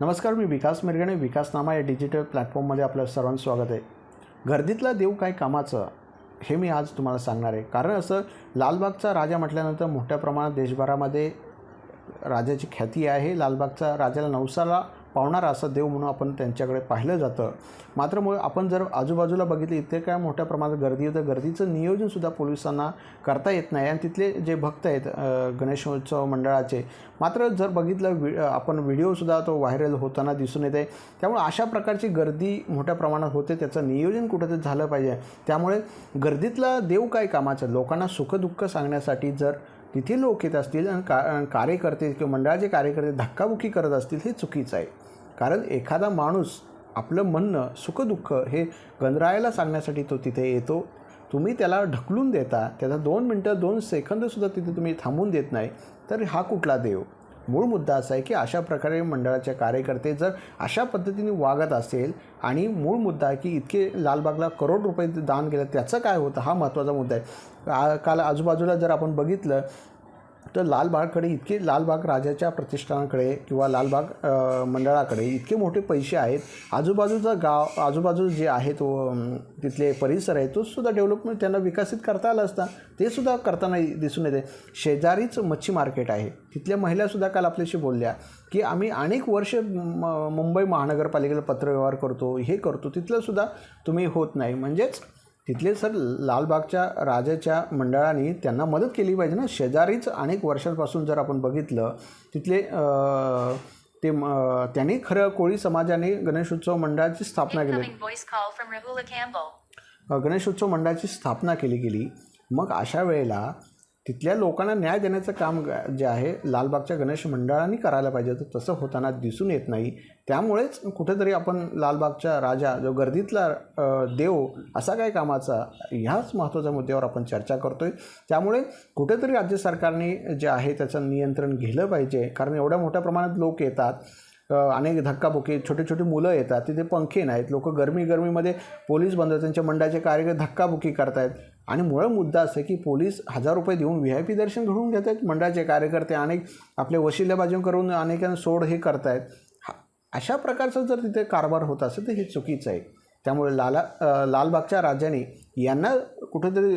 नमस्कार मी विकास मिरगणे विकासनामा या डिजिटल प्लॅटफॉर्ममध्ये आपलं सर्वांचं स्वागत आहे. गर्दीतला देव काय कामाचं हे मी आज तुम्हाला सांगणार आहे. कारण असं लालबागचा राजा म्हटल्यानंतर मोठ्या प्रमाणात देशभरामध्ये राजाची ख्याती आहे. लालबागचा राजाला नवसाला पावणारा असं देव म्हणून आपण त्यांच्याकडे पाहिलं जातं. मात्र मुळे आपण जर आजूबाजूला बघितलं इथे काय मोठ्या प्रमाणात गर्दी होतं गर्दीचं नियोजनसुद्धा पोलिसांना करता येत नाही. आणि तिथले जे भक्त आहेत गणेशोत्सव मंडळाचे मात्र जर बघितलं वि आपण व्हिडिओसुद्धा तो व्हायरल होताना दिसून येते. त्यामुळे अशा प्रकारची गर्दी मोठ्या प्रमाणात होते त्याचं नियोजन कुठंतरी झालं पाहिजे. त्यामुळे गर्दीतला देव काय कामाचं? लोकांना सुखदुःख सांगण्यासाठी जर तिथे लोक येत असतील आणि का कार्यकर्ते किंवा मंडळाचे कार्यकर्ते धक्काबुक्की करत असतील हे चुकीचं आहे. कारण एखादा माणूस आपलं म्हणणं सुखदुःख हे गणरायाला सांगण्यासाठी तो तिथे येतो. तुम्ही त्याला ढकलून देता त्याचा दोन मिनटं दोन सेकंदसुद्धा तिथे तुम्ही थांबून देत नाही तर हा कुठला देव? मूळ मुद्दा असा आहे की अशा प्रकारे मंडळाचे कार्यकर्ते जर अशा पद्धतीने वागत असेल आणि मूळ मुद्दा आहे की इतके लालबागला करोड रुपये दान केलं त्याचं काय होतं? हा महत्त्वाचा मुद्दा आहे. काल आजूबाजूला जर आपण बघितलं तर लालबागकडे इतके लालबाग राजाच्या प्रतिष्ठानाकडे किंवा लालबाग मंडळाकडे इतके मोठे पैसे आहेत. आजूबाजूचं गाव आजूबाजू जे आहे तो तिथले परिसर आहे तो सुद्धा डेव्हलपमेंट त्यांना विकसित करता आलं असता. ते सुद्धा करताना दिसून येते. शेजारीच मच्छी मार्केट आहे. तिथल्या महिलासुद्धा काल आपल्याशी बोलल्या की आम्ही अनेक वर्ष म- मुंबई महानगरपालिकेला पत्रव्यवहार करतो हे करतो. तिथलंसुद्धा तुम्ही होत नाही. म्हणजेच तिथले सर लालबागच्या राजाच्या मंडळाने त्यांना मदत केली पाहिजे ना. शेजारीच अनेक वर्षांपासून जर आपण बघितलं तिथले ते त्यांनी खरं कोळी समाजाने गणेशोत्सव मंडळाची स्थापना केली. गणेशोत्सव मंडळाची स्थापना केली गेली. मग अशा वेळेला तिथल्या लोकांना न्याय देण्याचं काम जे आहे लालबागच्या गणेश मंडळाने करायला पाहिजे तर तसं होताना दिसून येत नाही. त्यामुळेच कुठेतरी आपण लालबागच्या राजा जो गर्दीतला देव असा काय कामाचा ह्याच महत्त्वाच्या मुद्द्यावर आपण चर्चा करतो आहे त्यामुळे कुठेतरी राज्य सरकारने जे आहे त्याचं नियंत्रण घेलं पाहिजे. कारण एवढ्या मोठ्या प्रमाणात लोक येतात. अनेक धक्काबुक्की छोटे छोटे मुलं येतात. तिथे पंखे नाहीत. लोक गरमी गरमीमध्ये पोलीस बंद त्यांच्या मंडळाचे कार्यकर्ते धक्काबुक्की करतायत. आणि मुळं मुद्दा असं की पोलीस हजार रुपये देऊन व्ही आय पी दर्शन घडवून घेत आहेत मंडळाचे कार्यकर्ते अनेक आपले वशिलेबाजी करून अनेकांना सोड हे करतायत. हा अशा प्रकारचा जर तिथे कारभार होत असेल तर हे चुकीचं आहे. त्यामुळे लाला लालबागच्या राजाने यांना कुठेतरी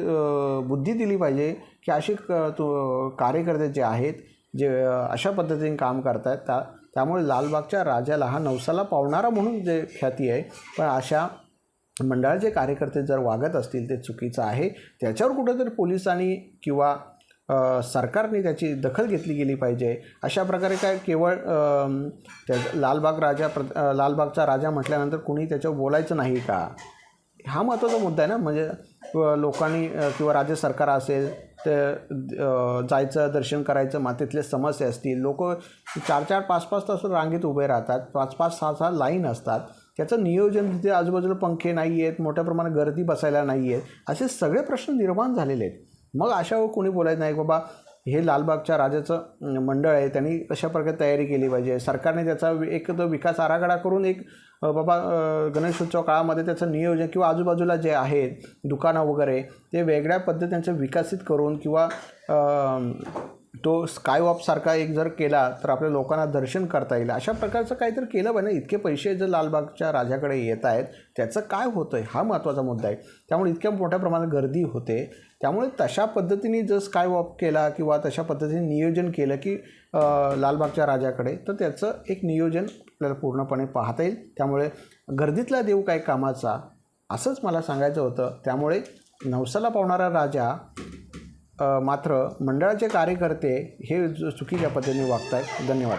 बुद्धी दिली पाहिजे की असे क- तो कार्यकर्ते जे आहेत जे अशा पद्धतीने काम करतात त्या त्यामुळे लालबागच्या राजाला हा नवसाला पावणारा म्हणून जे ख्याती आहे. पण अशा मंडळाचे कार्यकर्ते जर वागत असतील ते चुकीचं आहे. त्याच्यावर कुठंतरी पोलिसांनी किंवा सरकारने त्याची दखल घेतली गेली पाहिजे. अशा प्रकारे काय केवळ त्या लालबाग राजा प्र लालबागचा राजा म्हटल्यानंतर कुणी त्याच्यावर बोलायचं नाही का? हा महत्त्वाचा मुद्दा आहे ना. म्हणजे लोकांनी किंवा राज्य सरकार असेल ते जायचं दर्शन करायचं मातीतले तिथले समस्या असतील लोक चार चार पाच पाच तास रांगेत उभे राहतात. पाच पाच सहा सहा लाईन असतात. त्याचं नियोजन तिथे आजूबाजूला पंखे नाही आहेत मोठ्या प्रमाणात गर्दी बसायला नाही आहेत असे सगळे प्रश्न निर्माण झालेले आहेत. मग अशावर कोणी बोलायचं नाही बाबा हे लालबागच्या राजाचं मंडळ आहे त्यांनी कशा प्रकारे तयारी केली पाहिजे. सरकारने त्याचा एक तो विकास आराखडा करून एक बाबा गणेशोत्सव काळामध्ये त्याचं नियोजन किंवा आजूबाजूला जे आहेत दुकानं वगैरे ते वेगळ्या पद्धतींचं विकसित करून किंवा तो तो स्कायवॉपसारखा एक जर केला तर आपल्या लोकांना दर्शन करता येईल. अशा प्रकारचं काहीतरी केलं पाहिजे इतके पैसे जर लालबागच्या राजाकडे येत आहेत त्याचं काय होतं आहे हा महत्त्वाचा मुद्दा आहे. त्यामुळे इतक्या मोठ्या प्रमाणात गर्दी होते. त्यामुळे तशा पद्धतीने जर स्कायवॉक केला किंवा तशा पद्धतीने नियोजन केलं की लालबागच्या राजाकडे तर त्याचं एक नियोजन आपल्याला पूर्णपणे पाहता येईल. त्यामुळे गर्दीतला देव काय कामाचा असंच मला सांगायचं होतं. त्यामुळे नवसाला पावणारा राजा मात्र मंडळाचे कार्यकर्ते हे चुकीच्या पद्धतीने वागत आहेत धन्यवाद.